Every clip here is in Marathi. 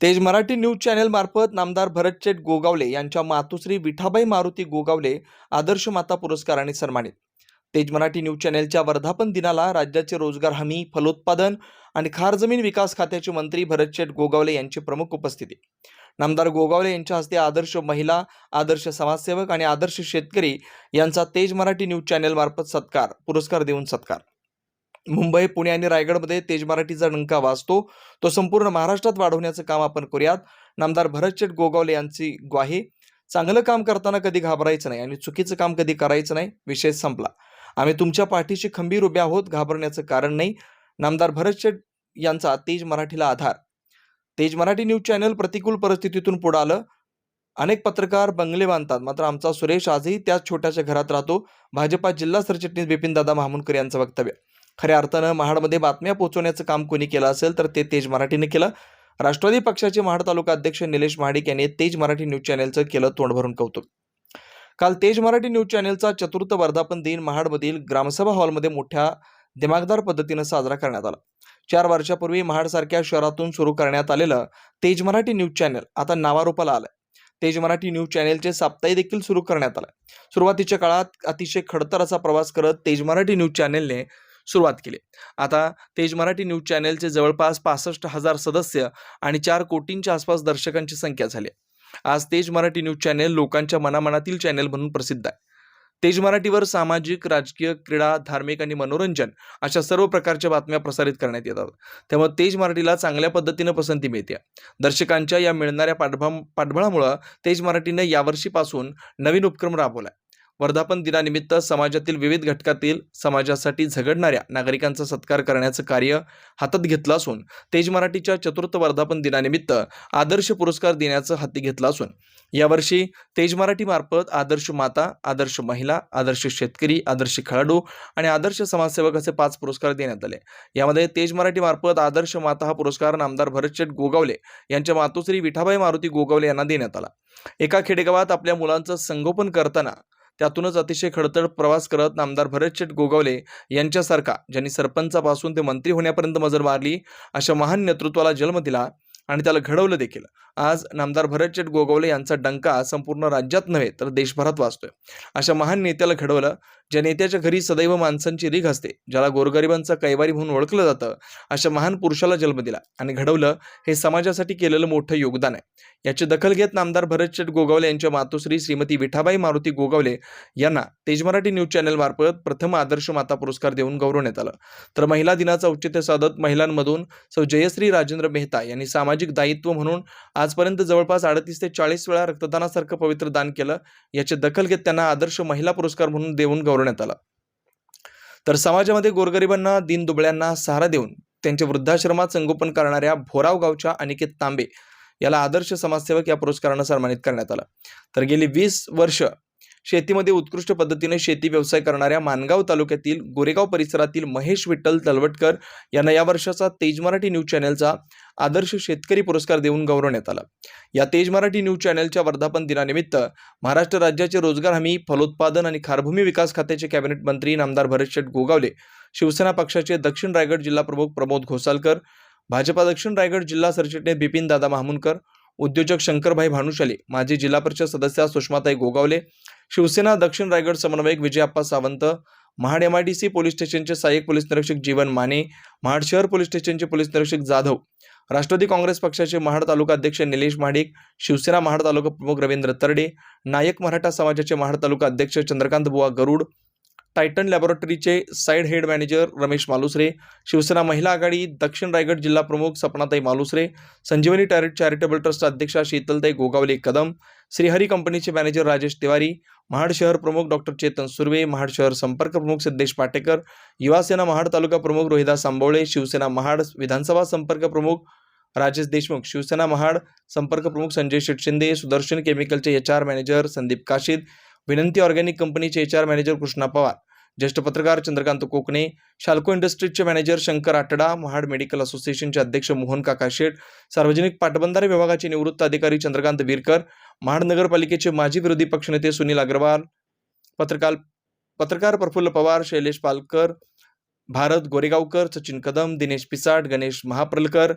तेज मराठी न्यूज चॅनेलमार्फत नामदार भरतचेट गोगावले यांच्या मातोश्री विठाबाई मारुती गोगावले आदर्श माता पुरस्काराने सन्मानित. तेज मराठी न्यूज चॅनेलच्या वर्धापन दिनाला राज्याचे रोजगार हमी फलोत्पादन आणि खार जमीन विकास खात्याचे मंत्री भरतचेट गोगावले यांची प्रमुख उपस्थिती. नामदार गोगावले यांच्या हस्ते आदर्श महिला आदर्श समाजसेवक आणि आदर्श शेतकरी यांचा तेज मराठी न्यूज चॅनेलमार्फत सत्कार पुरस्कार देऊन सत्कार. मुंबई पुणे आणि रायगडमध्ये तेज मराठीचा डंका वाजतो. तो संपूर्ण महाराष्ट्रात वाढवण्याचं काम आपण करूयात. नामदार भरतचेट गोगावले यांची ग्वाही. चांगलं काम करताना कधी घाबरायचं नाही आणि चुकीचं काम कधी करायचं नाही विषय संपला. आम्ही तुमच्या पाठीशी खंबीर उभे आहोत घाबरण्याचं कारण नाही. नामदार भरतशेठ यांचा तेज मराठीला आधार. तेज मराठी न्यूज चॅनल प्रतिकूल परिस्थितीतून पुढे आलं. अनेक पत्रकार बंगले बांधतात. मात्र आमचा सुरेश आजही त्याच छोट्याशा घरात राहतो. भाजपा जिल्हा सरचिटणीस बिपिनदादा महामुनकर यांचं वक्तव्य. खऱ्या अर्थानं महाडमध्ये बातम्या पोहोचवण्याचं काम कोणी केलं असेल तर ते तेज मराठीने केलं. राष्ट्रवादी पक्षाचे महाड तालुका अध्यक्ष निलेश महाडिक यांनी तेज मराठी न्यूज चॅनेलचं केलं तोंड भरून कौतुक. काल तेज मराठी न्यूज चॅनेलचा चतुर्थ वर्धापन दिन महाडमधील ग्रामसभा हॉलमध्ये मोठ्या दिमागदार पद्धतीनं साजरा करण्यात आला. चार वर्षापूर्वी महाडसारख्या शहरातून सुरू करण्यात आलेलं तेज मराठी न्यूज चॅनेल आता नावारूपाला आलंय. तेज मराठी न्यूज चॅनेलचे साप्ताही देखील सुरू करण्यात आलं सुरुवातीच्या काळात अतिशय खडतर असा प्रवास करत तेज मराठी न्यूज चॅनेलने सुरुवात केली. आता तेज मराठी न्यूज चॅनेलचे जवळपास पासष्ट हजार सदस्य आणि चार कोटींच्या आसपास दर्शकांची संख्या झाली आज तेज मराठी न्यूज चॅनेल लोकांच्या मनामनातील चॅनेल म्हणून प्रसिद्ध आहे. तेज मराठीवर सामाजिक राजकीय क्रीडा धार्मिक आणि मनोरंजन अशा सर्व प्रकारच्या बातम्या प्रसारित करण्यात येतात. त्यामुळे तेज मराठीला चांगल्या पद्धतीनं पसंती मिळते. दर्शकांच्या या मिळणाऱ्या पाठबळ पाठबळामुळं तेज मराठीनं यावर्षीपासून नवीन उपक्रम राबवलाय वर्धापन दिनानिमित्त समाजातील विविध घटकातील समाजासाठी झगडणाऱ्या नागरिकांचा सत्कार करण्याचं कार्य हातात घेतलं असून तेज मराठीच्या चतुर्थ वर्धापन दिनानिमित्त आदर्श पुरस्कार देण्याचं हाती घेतलं असून यावर्षी तेज मराठीमार्फत आदर्श माता आदर्श महिला आदर्श शेतकरी आदर्श खेळाडू आणि आदर्श समाजसेवक असे पाच पुरस्कार देण्यात आले. यामध्ये तेज मराठीमार्फत आदर्श माता हा पुरस्कार नामदार भरतशेठ गोगावले यांच्या मातोश्री विठाबाई मारुती गोगावले यांना देण्यात आला. एका खेडेगावात आपल्या मुलांचं संगोपन करताना त्यातूनच अतिशय खडतड प्रवास करत नामदार भरतशेठ गोगावले यांच्यासारखा ज्यांनी सरपंचापासून ते मंत्री होण्यापर्यंत मजल मारली अशा महान नेतृत्वाला जन्म दिला आणि त्याला घडवलं देखील. आज नामदार भरतशेठ गोगावले यांचा डंका संपूर्ण राज्यात नव्हे तर देशभरात वाचतोय. अशा महान नेत्याला घडवलं ज्या नेत्याच्या घरी सदैव माणसांची रीघ असते ज्याला गोरगरिबांचा कैवारी म्हणून ओळखलं जातं अशा महान पुरुषाला जन्म दिला आणि घडवलं हे समाजासाठी केलेलं मोठं योगदान आहे. याची दखल घेत नामदार भरतशेठ गोगावले यांच्या मातोश्री श्रीमती विठाबाई मारुती गोगावले यांना तेज मराठी न्यूज चॅनल मार्फत प्रथम आदर्श माता पुरस्कार देऊन गौरवण्यात आलं. तर महिला दिनाचं औचित्य साधत महिलांमधून सौ जयश्री राजेंद्र मेहता यांनी सामाजिक दायित्व म्हणून आजपर्यंत जवळपास अडतीस ते चाळीस वेळा रक्तदानासारखं पवित्र दान केलं. याची दखल घेत त्यांना आदर्श महिला पुरस्कार म्हणून देऊन गौरव गौरवण्यात आला. तर समाजामध्ये गोरगरिबांना दीनदुबळ्यांना सहारा देऊन त्यांच्या वृद्धाश्रमात संगोपन करणाऱ्या भोराव गावच्या अनिकेत तांबे याला आदर्श समाजसेवक या पुरस्कारानं सन्मानित करण्यात आलं. तर गेली वीस वर्ष शेतीमध्ये उत्कृष्ट पद्धतीने शेती व्यवसाय करणाऱ्या मानगाव तालुक्यातील गोरेगाव परिसरातील महेश विठ्ठल तलवटकर यांना या वर्षाचा तेज मराठी न्यूज चॅनलचा आदर्श शेतकरी पुरस्कार देऊन गौरवण्यात आला. या तेज मराठी न्यूज चॅनलच्या वर्धापन दिनानिमित्त महाराष्ट्र राज्याचे रोजगार हमी फलोत्पादन आणि खारभूमी विकास खात्याचे कॅबिनेट मंत्री नामदार भरतशेठ गोगावले शिवसेना पक्षाचे दक्षिण रायगड जिल्हा प्रमुख प्रमोद घोसालकर भाजपा दक्षिण रायगड जिल्हा सरचिटणीस बिपिन दादा महामुनकर उद्योजक शंकरभाई भानुशाली माजी जिल्हा परिषद सदस्या सुषमाताई गोगावले शिवसेना दक्षिण रायगड समन्वयक Vijayappa Sawant Mahad M I D C police स्टेशनचे सहाय्यक पोलीस निरीक्षक जीवन माने महाड शहर पोलीस स्टेशनचे पोलीस निरीक्षक जाधव राष्ट्रवादी काँग्रेस पक्षाचे महाड तालुका अध्यक्ष निलेश महाडिक शिवसेना महाड तालुका प्रमुख रवींद्र तरडे नायक मराठा समाजाचे महाड तालुका अध्यक्ष चंद्रकांत बुवा Garud Titan लॅबोरेटरीचे side head manager Ramesh Malusare Shiv Sena महिला आघाडी दक्षिण रायगड जिल्हा प्रमुख सपनाताई मालुसरे संजीवनी टॅरि चॅरिटेबल ट्रस्ट अध्यक्षा शीतलताई गोगावले कदम श्रीहरी कंपनीचे मॅनेजर राजेश तिवारी महाड शहर प्रमुख डॉक्टर चेतन सुर्वे महाड शहर संपर्क प्रमुख सिद्धेश पाटेकर युवासेना महाड तालुका प्रमुख रोहिदास आंबवळे शिवसेना महाड विधानसभा संपर्क प्रमुख राजेश देशमुख शिवसेना महाड संपर्क प्रमुख Sanjay शिटशिंदे Sudarshan केमिकलचे H R manager Sandeep Kashid Vinati organic कंपनीचे H R manager Krishna Pawar ज्येष्ठ पत्रकार चंद्रकांत कोकणे शाल्को इंडस्ट्रीजचे मॅनेजर शंकर आटडा महाड मेडिकल असोसिएशनचे अध्यक्ष मोहन काका शेठ सार्वजनिक पाटबंधारे विभागाचे निवृत्त अधिकारी चंद्रकांत बीरकर महाड नगरपालिकेचे माजी विरोधी पक्षनेते सुनील अग्रवाल पत्रकार पत्रकार प्रफुल्ल पवार शैलेश पालकर भारत गोरेगावकर सचिन कदम दिनेश पिसाट गणेश महाप्रलकर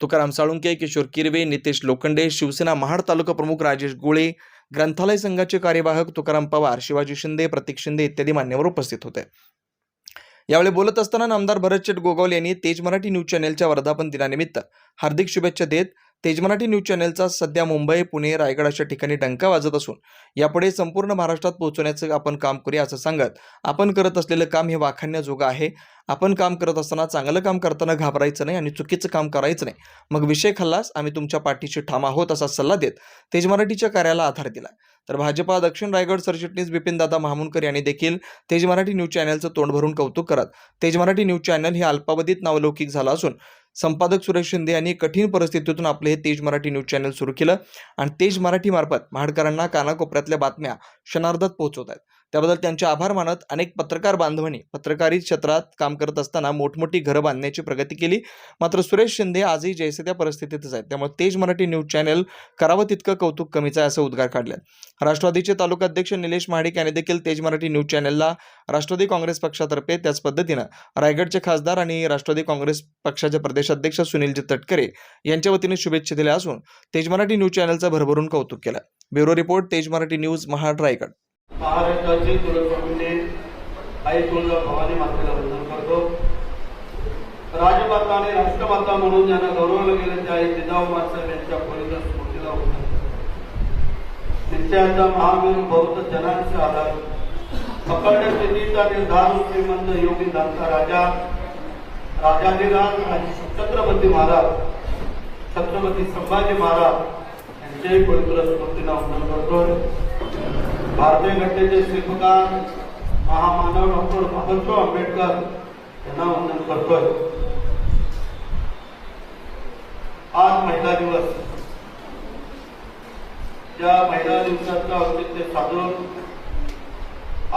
तुकाराम साळुंके किशोर किरवे नितेश लोखंडे शिवसेना महाड तालुका प्रमुख राजेश गोळे ग्रंथालय संघाचे कार्यवाहक तुकाराम पवार शिवाजी शिंदे प्रतीक शिंदे इत्यादी मान्यवर उपस्थित होते. यावेळी बोलत असताना आमदार भरतशेठ गोगावले यांनी तेज मराठी न्यूज चॅनेलच्या वर्धापन दिनानिमित्त हार्दिक शुभेच्छा देत तेज मराठी न्यूज चॅनेलचा सध्या मुंबई पुणे रायगड अशा ठिकाणी डंका वाजत असून यापुढे संपूर्ण महाराष्ट्रात पोहोचवण्याचं आपण काम करूया असं सांगत आपण करत असलेलं काम हे वाखाणण्याजोगं आहे. आपण काम करत असताना चांगलं काम करताना घाबरायचं नाही आणि चुकीचं काम करायचं नाही. मग विषय खाल्लास आम्ही तुमच्या पाठीशी ठाम आहोत असा सल्ला देत तेज मराठीच्या कार्याला आधार दिला. तर भाजपा दक्षिण रायगड सरचिटणीस बिपिनदादा महामुनकर यांनी देखील तेज मराठी न्यूज चॅनलचं तोंड भरून कौतुक करत तेज मराठी न्यूज चॅनल हे अल्पावधीत नावलौकिक झालं असून संपादक सुरेश शिंदे यांनी कठीण परिस्थितीतून आपले हे तेज मराठी न्यूज चॅनल सुरू केलं आणि तेज मराठीमार्फत महाडकरांना कानाकोपऱ्यातल्या बातम्या क्षणार्धात पोहोचवत आहेत त्याबद्दल त्यांचे आभार मानत अनेक पत्रकार बांधवांनी पत्रकारी क्षेत्रात काम करत असताना मोठमोठी घरं बांधण्याची प्रगती केली. मात्र सुरेश शिंदे आजही जैसे त्या परिस्थितीतच आहेत. त्यामुळे तेज मराठी न्यूज चॅनल करावं तितकं कौतुक कमीच आहे असं उद्गार काढले राष्ट्रवादीचे तालुका अध्यक्ष निलेश महाडिक यांनी देखील तेज मराठी न्यूज चॅनलला राष्ट्रवादी काँग्रेस पक्षातर्फे त्याच पद्धतीनं रायगडचे खासदार आणि राष्ट्रवादी काँग्रेस पक्षाचे प्रदेशाध्यक्ष सुनीलजी तटकरे यांच्या वतीने शुभेच्छा दिल्या असून तेज मराठी न्यूज चॅनलचं भरभरून कौतुक केलं. ब्युरो रिपोर्ट तेज मराठी न्यूज महाड रायगड. महाराष्ट्राची तुळजाभवानी आई तुळजा भवानी मातेला वंदन करतो. राजमाता आणि राष्ट्रमाता म्हणून ज्यांना गौरवलं गेलं त्या आई जिजाऊ मासाहेब यांच्या पवित्र स्मृतीला वंदन निश्चयाचा महावीर बौद्ध जनांचा आधार. पकड स्थितीचा निर्धार श्रीमंत योगी दांता राजा राजाधिराज आणि छत्रपती महाराज छत्रपती संभाजी महाराज यांच्याही पवित्र स्मृतीला वंदन करतो. भारतीय घटनेचे शिल्पकार महामानव डॉक्टर बाबासाहेब आंबेडकर यांना वंदन करतोय आज महिला दिवस. या महिला दिवसाचं औचित्य साधून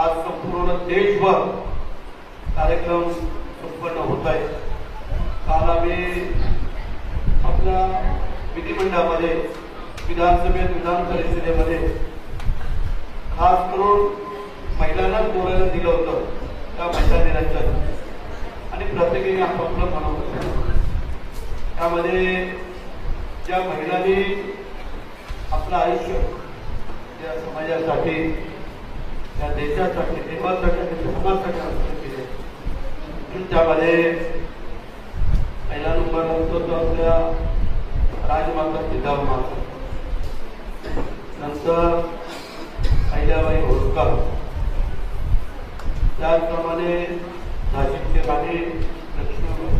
आज संपूर्ण देशभर कार्यक्रम संपन्न होत आहे. काल आम्ही आपल्या विधिमंडळामध्ये विधानसभेत विधान परिषदेमध्ये खास करून महिलांनाच बोलायला दिलं होतं त्या महिला दिनाच्या आणि प्रत्येकाने आपापलं मनवलं त्यामध्ये ज्या महिलांनी आपलं आयुष्य त्या समाजासाठी त्या देशासाठी देवासाठी धर्मासाठी अर्पण केले त्यामध्ये पहिला नंबर लागतो तो आपल्या राजमाता जिजाऊ माता. नंतर अहिल्याबाई होळकर. त्याचप्रमाणे नाशिकचे राणी लक्ष्मीबाई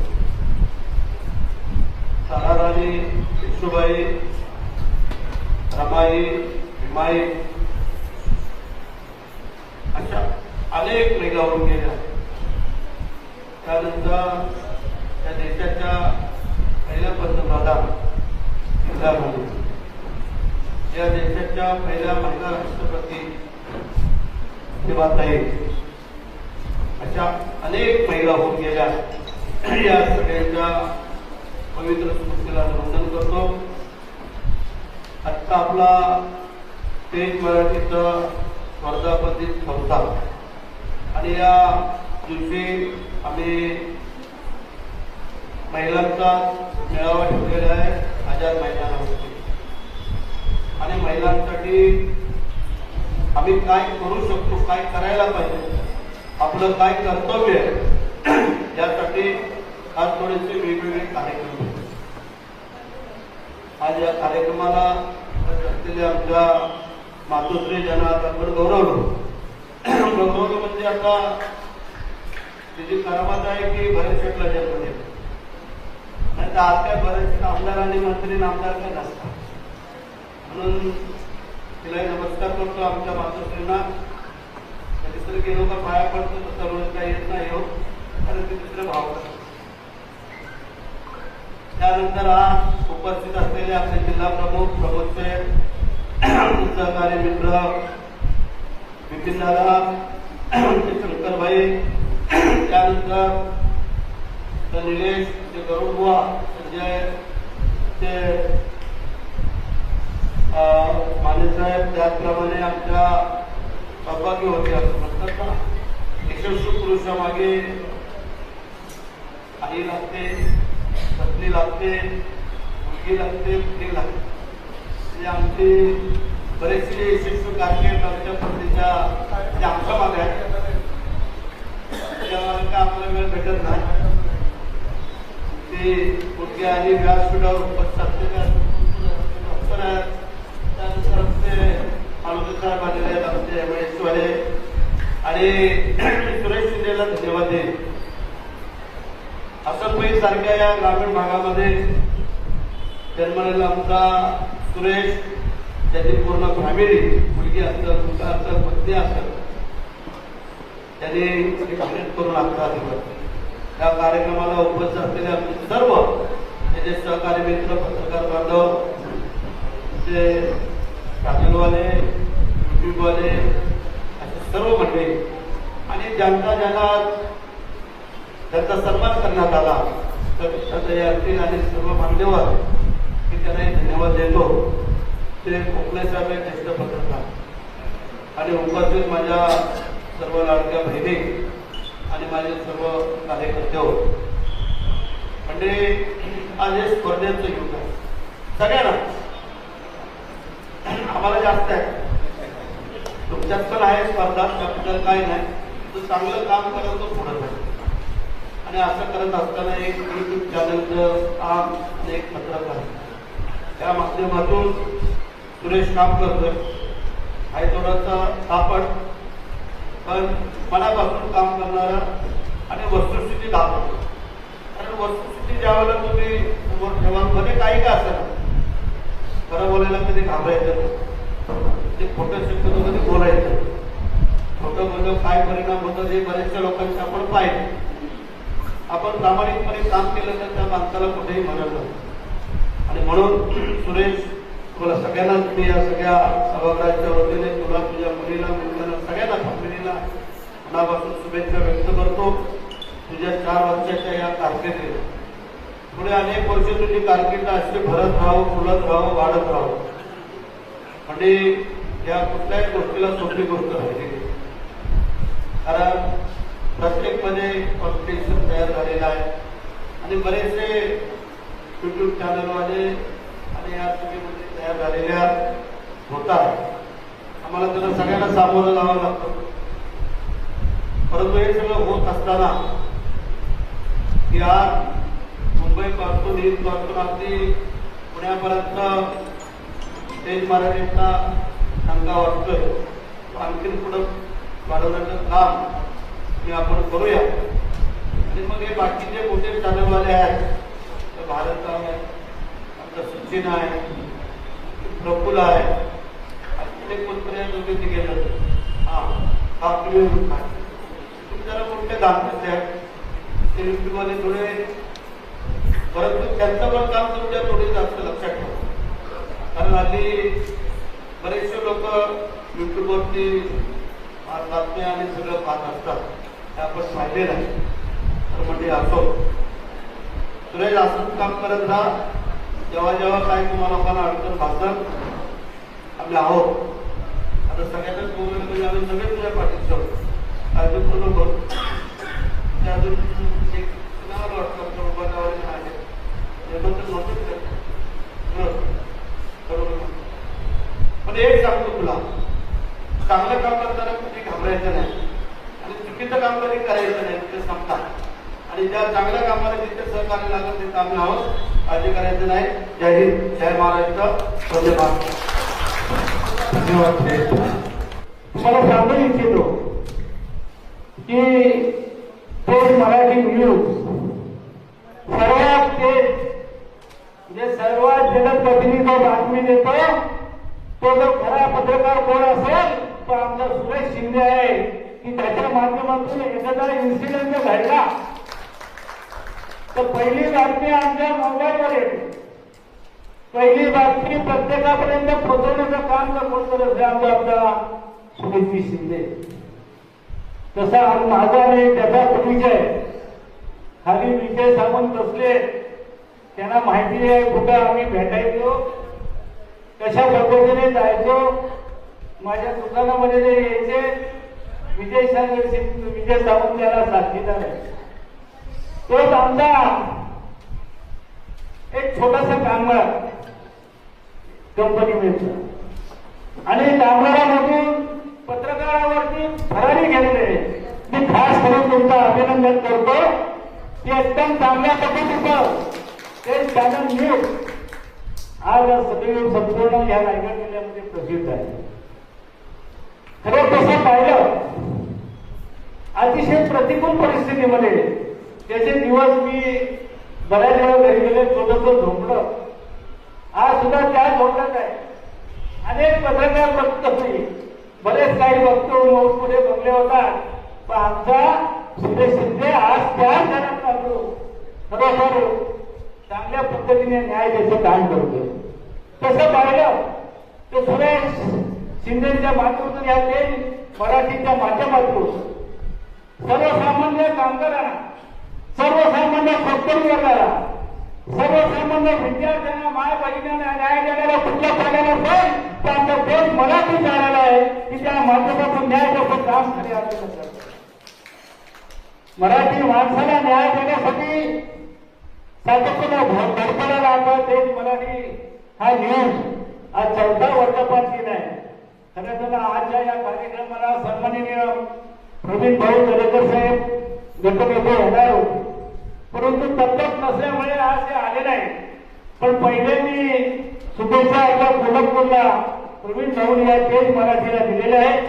ताराराणी विष्णुबाई रमाई हिमाई अशा अनेक महिला होऊन गेल्या. त्यानंतर त्या देशाच्या पहिल्या पंतप्रधान इंदिरा गांधी या देशाच्या पहिल्या महिला राष्ट्रपती तेव्हाताई अशा अनेक महिला होऊन गेल्या. या सगळ्यांच्या पवित्र स्मृतीला वंदन करतो. आत्ता आपला तेज मराठीचा वर्धापन संस्था आणि या दिवशी आम्ही महिलांचा मेळावा ठेवलेला आहे हजार महिलांना आणि महिलांसाठी आम्ही काय करू शकतो काय करायला पाहिजे आपलं काय कर्तव्य आहे यासाठी आज थोडेसे वेगवेगळे कार्यक्रम आज या कार्यक्रमाला असलेल्या आमच्या मातोश्री ज्यांना आपण गौरवलो गौरवलं म्हणजे आता त्याची करामत आहे की भरत शेटला जन्म नाही तर आज काय बरेच आमदार आणि मंत्री आमदार काय नसतात. म्हणून तिलाही नमस्कार करतो आमच्या मातोश्रींना. कधीतरी गेलो का पाया पडतो तर सर्व काही येत नाही हो. आणि ते दुसरे भाव त्यानंतर आज उपस्थित असलेले आपले जिल्हा प्रमुख प्रमोदचे सहकारी मित्र बिपिन दादा शंकरभाई त्यानंतर निलेश ते गरुडबुवा बुवा ते माने साहेब त्याचप्रमाणे आमच्या सहभागी होते असं म्हणतात ना. यशस्वी पुरुषामागे आई लागते पत्नी लागते मुलगी लागते हे लागते. म्हणजे आमचे आमची बरेचसे यशस्वी कारकीर्द आमच्या पत्नीच्या जे आमच्या मागे आहेत. आम्हाला वेळ भेटत नाही. ते मुलगी आणि व्यासपीठावर उपस्थित अफसर आहेत त्यानंतर आमचे मालुके साहेब आलेले आहेत आमचे एम आणि सुरेश शिंदेला धन्यवाद देईन. असलपैस सारख्या या ग्रामीण भागामध्ये जन्मलेला आमचा सुरेश त्याची पूर्ण फॅमिली मुलगी असेल मुलगा असेल पत्नी असेल त्यांनी एक करून आपला दिवस या कार्यक्रमाला उपस्थित असलेले आमचे सर्व त्याचे सहकारी मित्र पत्रकार बांधव ते चॅनलवाले युट्यूबवाले असे सर्व म्हणले आणि ज्यांचा ज्यांना त्यांचा सन्मान करण्यात आला तर या असतील आणि सर्व मान्यवर मी त्यांना धन्यवाद देतो. ते कोकणे साहेब ज्येष्ठ पत्रकार आणि उपस्थित माझ्या सर्व लाडक्या बहिणी आणि माझे सर्व कार्यकर्ते होते. म्हणजे आज हे स्पर्धेचं युग आहे. सगळ्यांना आम्हाला जास्त आहे. तुमच्यात पण आहे स्पर्धा त्याबद्दल काही नाही तो चांगलं काम करत तो पुढे जाईल. आणि असं करत असताना एक युट्यूब चॅनलचं काम एक पत्रक आहे. त्या माध्यमातून सुरेश काम करतोय आहे थोडासा सापड पण मनापासून काम करणारा आणि वस्तुस्थिती दाखवतो. कारण वस्तुस्थिती ज्यावेळेला तुम्ही समोर ठेवा मध्ये काही का असं खरं बोलायला कधी घाबरायचं नाही. ते खोटं शिकतो कधी बोलायचं नाही. खोटं बोललं काय परिणाम होतो हे बऱ्याचशा लोकांचे आपण पाहिजे आपण प्रामाणिकपणे काम केलं तर त्या माणसाला कुठेही मदत नाही. आणि म्हणून सुरेश तुला सगळ्यांनाच मी या सगळ्या सभागृहाच्या वतीने तुला तुझ्या मुलीला मुलांना सगळ्यांना फॅमिलीला मनापासून शुभेच्छा व्यक्त करतो. तुझ्या चार वर्षाच्या या कारकिर्दीत. पुढे अनेक वर्ष तुझी कारकिर्द अशी भरत राहो फुलत राहो वाढत राहो. म्हणजे या कुठल्याही गोष्टीला सोपी गोष्ट राहिली कारण प्रत्येकमध्ये कॉम्पिटिशन तयार झालेलं आहे. आणि बरेचसे युट्यूब चॅनलवाले आणि या मध्ये तयार झालेल्या होतात. आम्हाला त्यांना सगळ्यांना सामोरं जावं लागतं. परंतु हे सगळं होत असताना या मुंबईपासून पासून अगदी पुण्यापर्यंत तेज महाराजांना टंका वाटतोय. आणखीन पुढं वाढवण्याचं काम हे आपण करूया. आणि मग हे बाकीचे मोठे चॅनलवाले आहेत तर भारत आहे आपलं सचिन आहे प्रफुल आहे आणखीन एक कोणतरी दोघे गेलं हा हा तुम्ही जरा मोठे दाखवते आहेत ते युट्यूबवाले थोडे परंतु त्यांचं पण काम तुमच्या थोडे जास्त लक्षात ठेवा. कारण हल्ली बरेचसे लोक युट्यूबवरती बातम्या आणि सगळं पाहत असतात. ते आपण पाहिले नाही. तर म्हणजे असो. सुरेश असंच काम करत राहा जेव्हा जेव्हा काय तुम्हाला लोकांना अडचण भासत आम्ही आहोत. आता सगळ्यांनाच बोललं म्हणजे आम्ही सगळे तुझ्या पाठीत आहोत काळजीपूर्वक करू. ते अजून एक कुणाला वाटतं आपल्या उभारण्यावर आहे हे म्हणतात नव्हतं ते. बरं. बरोबर पण एक सांगतो तुला चांगलं काम करताना कुठे घाबरायचं नाही आणि चुकीचं काम कधी करायचं नाही ते सांगतात आणि ज्या चांगल्या कामाला जिथे सहकार्य लागलं ते काम आहोत. काळजी करायचं नाही. जय हिंद जय महाराष्ट्र. वंदे मातरम. धन्यवाद. तुम्हाला सांगू इच्छितो की ते मराठी न्यूज सर्वात तेज म्हणजे सर्वात जलद गतीने बातमी देतो तो जर खरा पत्रकार कोण असेल तो आमदार सुरेश शिंदे आहे. की त्याच्या माध्यमातून एखादा इन्सिडेंट घडला तर पहिली बातमी आमच्या मोबाईलवर येते पहिली बातमी प्रत्येकापर्यंत पोहोचवण्याचं काम जर कोण करत आहे आमचा सुनीती शिंदे. तसा माझा नाही त्याचा परिचय खाली विजय सावंत असले त्यांना माहिती आहे कुठं आम्ही भेटायचो कशा पद्धतीने जायचो. माझ्या दुकानामध्ये जे यायचे विजय सागर विजय सावंत याला साथीदार आहे. तोच आमचा एक छोटासा कामगार कंपनी मिळतो. आणि कामगारामधून पत्रकारावरती फरारी घेतले. मी खास करून तुमचं अभिनंदन करतो. की एकदम चांगल्या पद्धतीचं ते चॅनल न्यूज आज सगळी संपूर्ण या रायगड जिल्ह्यामध्ये प्रसिद्ध आहे. खरं तसं पाहिलं अतिशय प्रतिकूल परिस्थितीमध्ये त्याचे दिवस मी बऱ्याच वेळा घरी गेले थोडस झोपलं. आज सुद्धा त्या झोपण्यात आहे. अनेक पत्रकार बघतो मी बरेच काही बघतो मग पुढे बघले होता. पण आमचा सुरेश शिंदे आज त्या घरात लागलो. खरोखर चांगल्या पद्धतीने न्याय द्यायचं काम करतोय. तसं पाहिलं तर सुरेश शिंदेच्या माध्यमातून या ते मराठीच्या माध्यमातून सर्वसामान्य कामगारांना सर्वसामान्य शेतकरी वर्गाला सर्वसामान्य विद्यार्थ्यांना माय बहिणींना न्याय देणारा कुठल्या पाण्याला पण त्यांचा देश मराठी जाणार आहे की त्या माध्यमातून न्याय द्यायचं काम खरे अर्थानं मराठी माणसाला न्याय देण्यासाठी सातत्यानं भर- धडपडा लागला देश मराठी हा न्यूज आज चौदा वर्षापासून आहे. खरं तर आजच्या या कार्यक्रमाला सन्माननीय प्रवीण भाऊ दरेकर साहेब गटनेते येणार होते परंतु तब्येत नसल्यामुळे आज ते आले नाही पण पहिले मी शुभेच्छा एका कोल्हापूरला प्रवीण भाऊ या पेज मराठीला दिलेले आहेत.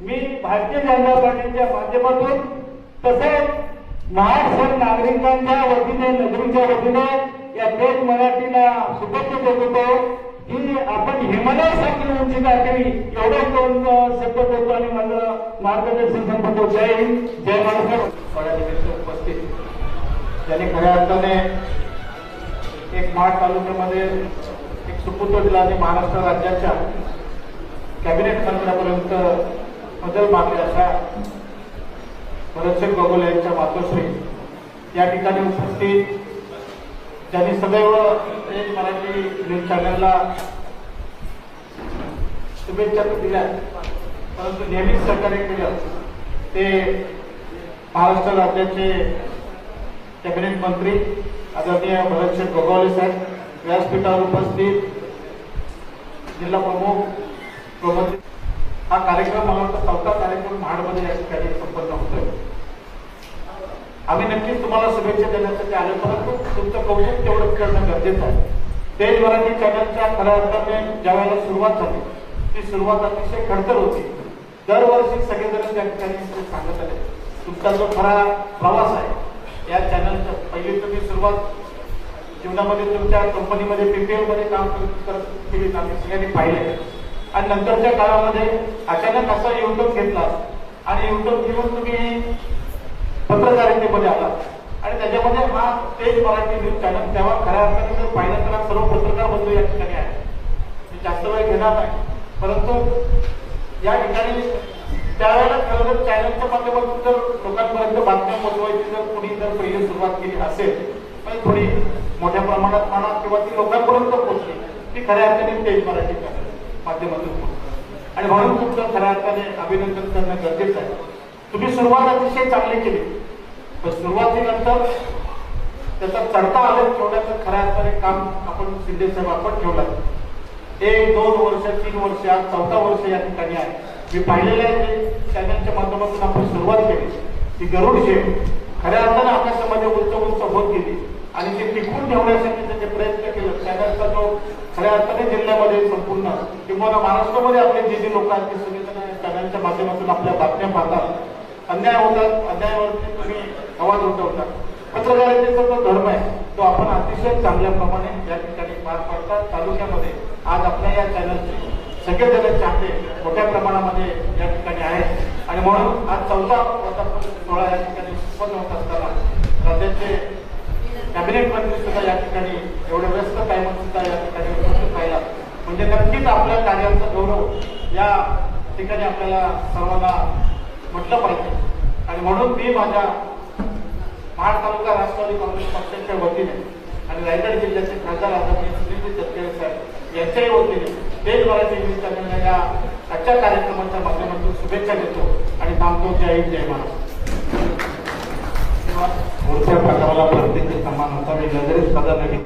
मी भारतीय जनता पार्टीच्या माध्यमातून तसेच महाराष्ट्र नागरिकांच्या वतीने नगरीच्या वतीने या पेज मराठीला शुभेच्छा देत होतो. की आपण हिमालयासाठी उंची गाठावी एवढं करून शब्द करतो आणि माझं मार्गदर्शन संपतो जय हिंद जय महाराष्ट्र. त्यांनी खऱ्या अर्थाने एक माड तालुक्यामध्ये एक सुपुत्र दिला आणि महाराष्ट्र राज्याच्या कॅबिनेट मंत्र्यापर्यंत बदल मागले अशा भरतसिंग गोगोल यांच्या मातोश्री या ठिकाणी उपस्थित त्यांनी सदैव एक मराठी न्यूज चॅनलला शुभेच्छा दिल्या परंतु नेहमीच सहकार्य केलं ते महाराष्ट्र राज्याचे कॅबिनेट मंत्री आदरणीय भरतशेठ गोगावले साहेब व्यासपीठावर उपस्थित जिल्हा प्रमुख प्रबंध हा कार्यक्रम मला वाटतं चौथा कार्यक्रम महाडमध्ये या ठिकाणी संपन्न होतोय. आम्ही नक्कीच तुम्हाला शुभेच्छा देण्यासाठी आलो परंतु तुमचं कौतुक तेवढं करणं गरजेचं आहे. तेज मराठी चॅनलच्या खऱ्या अर्थाने ज्या वेळेला सुरुवात झाली. ती सुरुवात अतिशय खडतर होती. दरवर्षी सगळेजण त्या ठिकाणी सांगत आले. तुमचा जो खरा प्रवास आहे या चॅनल पहिली तुम्ही सुरुवात जीवनामध्ये तुमच्या कंपनीमध्ये पीपीएलमध्ये काम केली आम्ही सगळ्यांनी पाहिले आणि नंतरच्या काळामध्ये अचानक असा युट्यूब घेतला आणि युट्यूब घेऊन तुम्ही पत्रकारितेमध्ये आला आणि त्याच्यामध्ये हा तेज मराठी न्यूज चॅनल तेव्हा खऱ्या अर्थाने जर पाहिलं तर सर्व पत्रकार बंधू या ठिकाणी आहे जास्त वेळ घेणार नाही. परंतु या ठिकाणी त्यावेळेला खरं तर चॅनलच्या माध्यमातून जर लोकांपर्यंत बातम्या पोहोचवायची जर कोणी जर पहिली सुरुवात केली असेल पण थोडी मोठ्या प्रमाणात म्हणा किंवा ती लोकांपर्यंत पोहोचली ती खऱ्या अर्थाने तेज मराठी माध्यमातून आणि म्हणून तुमचं खऱ्या अर्थाने अभिनंदन करणं गरजेचं आहे. तुम्ही सुरुवात अतिशय चांगली केली. पण सुरुवातीनंतर त्याचा चढता आलेख ठेवण्याचं खऱ्या अर्थाने काम आपण शिंदे साहेब आपण ठेवलं एक दोन वर्ष तीन वर्ष आज चौथा वर्ष या ठिकाणी आहे. मी पाहिलेलं आहे ते चॅनलच्या माध्यमातून आपण सुरुवात केली. ती गरुड शेप. खऱ्या अर्थानं आकाशामध्ये उंच उंच होत गेली आणि ते टिकून ठेवण्यासाठी त्याचे प्रयत्न केले चॅनलचा जो खऱ्या अर्थाने जिल्ह्यामध्ये संपूर्ण किंवा महाराष्ट्रामध्ये आपले जे जे लोक आहेत ते सगळेजण चॅनलच्या माध्यमातून आपल्या बातम्या पाहतात. अन्याय होतात अन्यायावरती तुम्ही आवाज उठवतात पत्रकारितेचा जो धर्म आहे तो आपण अतिशय चांगल्या प्रमाणे या ठिकाणी पार पाडतात. तालुक्यामध्ये आज आपल्या या चॅनलचे सगळेजण चाहते मोठ्या प्रमाणामध्ये या ठिकाणी आहेत. आणि म्हणून आज चौथा वर्धापन सोहळा या ठिकाणी उत्पन्न होत असताना राज्याचे कॅबिनेट मंत्री सुद्धा या ठिकाणी एवढे व्यस्त टायमात सुद्धा या ठिकाणी उपस्थित राहिला. म्हणजे नक्कीच आपल्या कार्याचा गौरव या ठिकाणी आपल्याला सर्वांना म्हटलं पाहिजे. आणि म्हणून मी माझ्या महाड तालुका राष्ट्रवादी काँग्रेस पक्षाच्या वतीने आणि रायगड जिल्ह्याचे खासदार आदरणीय सुनील तटकरे साहेब यांच्याही वतीने तेज मराठी न्यूज या आजच्या कार्यक्रमाच्या माध्यमातून शुभेच्छा देतो आणि थांबतो जय हिंद जय महाराष्ट्र. पुढच्या प्रकाराला प्रत्येक समान असावे मी नजरेत सदा नवीन